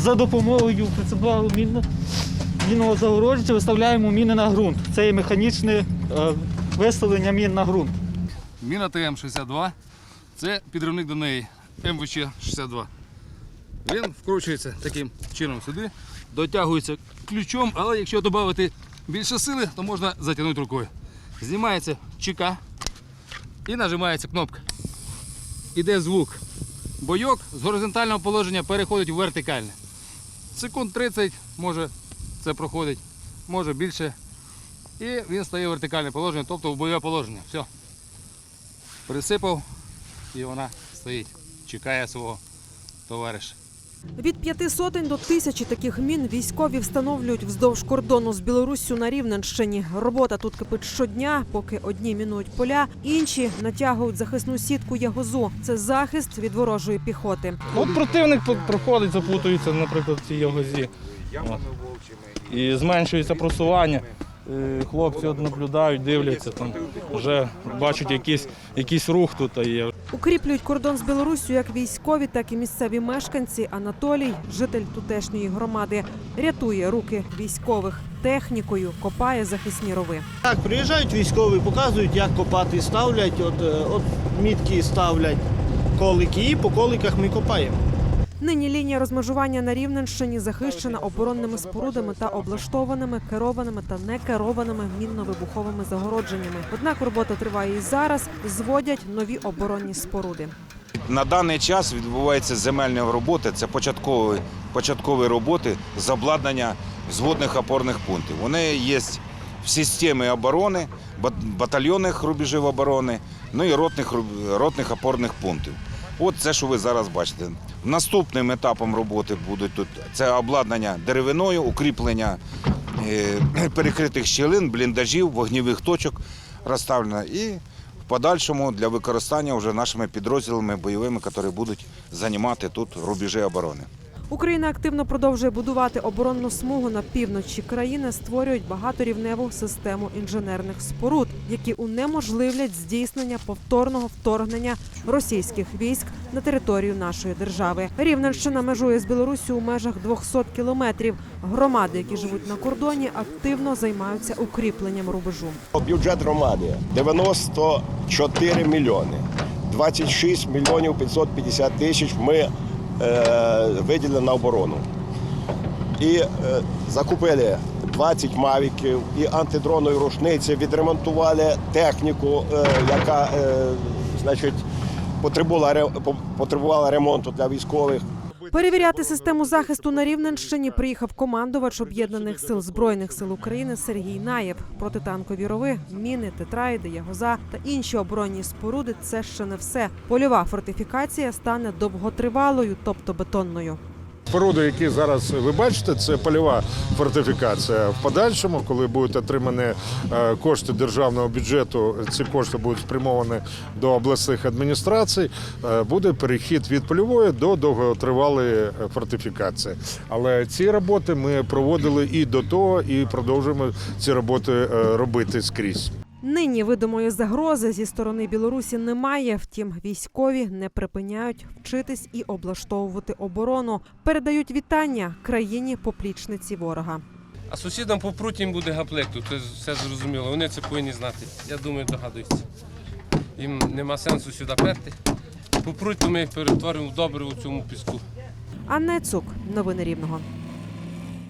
за допомогою прицепного мінно- мінного загородження виставляємо міни на ґрунт. Це є механічне е, виставлення мін на ґрунт. Міна ТМ-62. Це підривник до неї МВЧ-62. Він вкручується таким чином сюди, дотягується ключом, але якщо додати більше сили, то можна затягнути рукою. Знімається чека і нажимається кнопка. Іде звук. Бойок з горизонтального положення переходить в вертикальне. Секунд 30 може це проходить, може більше. І він стає в вертикальне положення, тобто в бойове положення. Все. Присипав і вона стоїть, чекає свого товариша. Від п'яти сотень до тисячі таких мін військові встановлюють вздовж кордону з Білоруссю на Рівненщині. Робота тут кипить щодня, поки одні мінують поля, інші натягують захисну сітку ягозу. Це захист від ворожої піхоти. От противник проходить, запутується, наприклад, в цій ягозі. І зменшується просування. Е, Хлопці от наблюдають, дивляться, там вже бачать якийсь, якийсь рух тут є. Укріплюють кордон з Білоруссю як військові, так і місцеві мешканці. Анатолій, житель тутешньої громади, рятує руки військових технікою, копає захисні рови. Так, приїжджають військові, показують, як копати, ставлять, от, е, от мітки ставлять колики, і по коликах ми копаємо. Нині лінія розмежування на Рівненщині захищена оборонними спорудами та облаштованими керованими та некерованими мінно-вибуховими загородженнями. Однак робота триває і зараз. Зводять нові оборонні споруди. На даний час відбуваються земельні роботи. Це початкові, початкові роботи з обладнання зводних опорних пунктів. Вони є в системі оборони, бат- батальйонних рубежів оборони, ну і ротних, ротних опорних пунктів. От це, що ви зараз бачите. Наступним етапом роботи будуть тут це обладнання деревиною, укріплення е, перекритих щілин, бліндажів, вогнівих точок розставлено і в подальшому для використання вже нашими підрозділами бойовими, які будуть займати тут рубежі оборони. Україна активно продовжує будувати оборонну смугу на півночі країни, створюють багаторівневу систему інженерних споруд, які унеможливлять здійснення повторного вторгнення російських військ на територію нашої держави. Рівненщина межує з Білоруссю у межах 200 кілометрів. Громади, які живуть на кордоні, активно займаються укріпленням рубежу. Бюджет громади 94 мільйони. 26 мільйонів 550 тисяч ми е, виділили на оборону. І е, закупили 20 мавіків і антидронові рушниці, відремонтували техніку, е, яка значить, потребувала, ре- по- потребувала ремонту для військових. Перевіряти систему захисту на Рівненщині приїхав командувач об'єднаних сил збройних сил України Сергій Наєв. Протитанкові рови, міни, тетраїди, ягоза та інші оборонні споруди це ще не все. Польова фортифікація стане довготривалою, тобто бетонною. Споруди, які зараз ви бачите, це польова фортифікація. В подальшому, коли будуть отримані е, кошти державного бюджету, ці кошти будуть спрямовані до обласних адміністрацій. е, Буде перехід від польової до довготривалої е, фортифікації. Але ці роботи ми проводили і до того, і продовжуємо ці роботи робити скрізь. Нині видимої загрози зі сторони Білорусі немає. Втім, військові не припиняють вчитись і облаштовувати оборону. Передають вітання країні поплічниці ворога. А сусідам по прутім буде гаплекту, це все зрозуміло. Вони це повинні знати. Я думаю, догадуються. Їм нема сенсу сюди перти. По прутьму ми їх перетворимо в добре у цьому піску. Анна Цук, новини Рівного.